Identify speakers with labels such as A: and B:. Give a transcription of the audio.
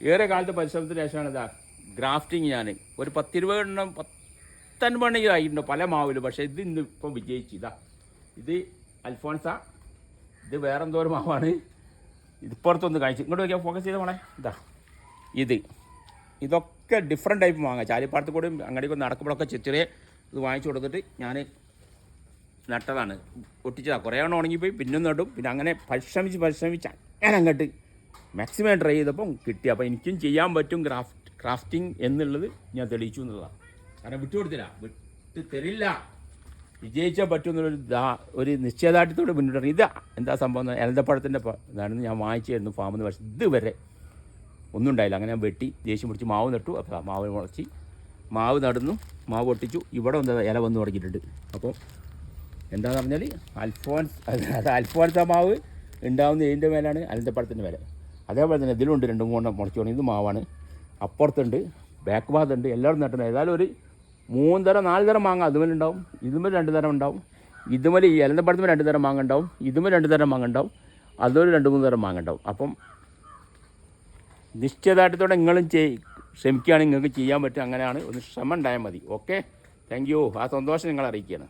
A: ഏറെ കാലത്തെ പരിശ്രമത്തിന് ശേഷമാണ് ഇതാ ഗ്രാഫ്റ്റിങ് ഞാൻ ഒരു പത്തിരുപത് എണ്ണം പത്തൻപണ്ണെങ്കിൽ ആയിട്ടുണ്ട് പല മാവിലും. പക്ഷേ ഇത് ഇന്ന് ഇപ്പം വിജയിച്ചു. ഇതാ ഇത് അൽഫോൺസ. ഇത് വേറെ എന്തോ ഒരു മാവാണ്. ഇതിപ്പുറത്തൊന്ന് കാണിച്ചു. ഇങ്ങോട്ട് നോക്കിയാൽ ഫോക്കസ് ചെയ്ത മോളെ. ഇതാ ഇത്. ഇതൊക്കെ ഡിഫറെന്റ് ടൈപ്പ് വാങ്ങാം ചാലിപ്പാടത്ത് കൂടെ അങ്ങോട്ടേക്ക് നടക്കുമ്പോഴൊക്കെ ചെറിയ ഇത് വാങ്ങിച്ചു കൊടുത്തിട്ട് ഞാൻ നട്ടതാണ്. ഒട്ടിച്ചതാണ് കുറേ എണ്ണം ഉണങ്ങിപ്പോയി പിന്നെ നടും. പിന്നെ അങ്ങനെ പരിശ്രമിച്ച് പരിശ്രമിച്ച് അങ്ങനെ അങ്ങോട്ട് മാക്സിമം ട്രൈ ചെയ്തപ്പം കിട്ടി. അപ്പോൾ എനിക്കും ചെയ്യാൻ പറ്റും ക്രാഫ്റ്റ് ക്രാഫ്റ്റിംഗ് എന്നുള്ളത് ഞാൻ തെളിയിച്ചു എന്നുള്ളതാണ് കാരണം വിട്ടുകൊടുത്തില്ല വിട്ട് തരില്ല. വിജയിച്ചാൽ പറ്റും എന്നുള്ളൊരു ദാ ഒരു നിശ്ചയദാർഢ്യത്തോടെ മുന്നോട്ട് ഇതാ എന്താ സംഭവം എലന്തപ്പഴത്തിന്റെ ഇതാണെന്ന് ഞാൻ വാങ്ങിച്ചായിരുന്നു ഫാമിൽ നിന്ന് പക്ഷേ ഇതുവരെ ഒന്നും ഉണ്ടായില്ല. അങ്ങനെ ഞാൻ വെട്ടി ദേഷ്യം പിടിച്ച് മാവ് നട്ടു. അപ്പോൾ മാവ് മുളച്ച്. മാവ് നടന്നു. മാവ് പൊട്ടിച്ചു. ഇവിടെ എന്താ ഇല വന്ന് തുടങ്ങിയിട്ടുണ്ട്. അപ്പോൾ എന്താണെന്ന് പറഞ്ഞാൽ അൽഫോൻസ് അത് അൽഫോൻസ മാവ് ഉണ്ടാവുന്ന ഇതിന്റെ മേലാണ് അനന്തപ്പഴത്തിന്റെ വില അതേപോലെ തന്നെ ഇതിലുണ്ട് രണ്ടും കൊണ്ട് മുളച്ചു തുടങ്ങി ഇത് മാവാണ്. അപ്പുറത്തുണ്ട് ബാക്ക് ഭാഗത്തുണ്ട്. എല്ലാവരും നട്ടുണ്ട് ഏതായാലും ഒരു മൂന്ന് തരം നാല് തരം മാങ്ങ അതുമല്ലുണ്ടാവും ഇതുമേൽ രണ്ട് തരം ഉണ്ടാവും. ഇതുമേൽ ഈ അലന്തപ്പഴത്തുമ്പോൾ രണ്ട് തരം മാങ്ങ ഉണ്ടാവും. ഇതുമേൽ രണ്ട് തരം മാങ്ങ ഉണ്ടാവും. അതുപോലെ രണ്ട് മൂന്ന് തരം മാങ്ങ ഉണ്ടാവും. അപ്പം നിശ്ചയദാർഢ്യത്തോടെ നിങ്ങളും ചെയ് ശ്രമിക്കുകയാണെങ്കിൽ നിങ്ങൾക്ക് ചെയ്യാൻ പറ്റും. അങ്ങനെയാണ്. ഒന്ന് ശ്രമം ഉണ്ടായാൽ മതി. ഓക്കെ താങ്ക് യു ആ സന്തോഷം നിങ്ങൾ അറിയിക്കുകയാണ്.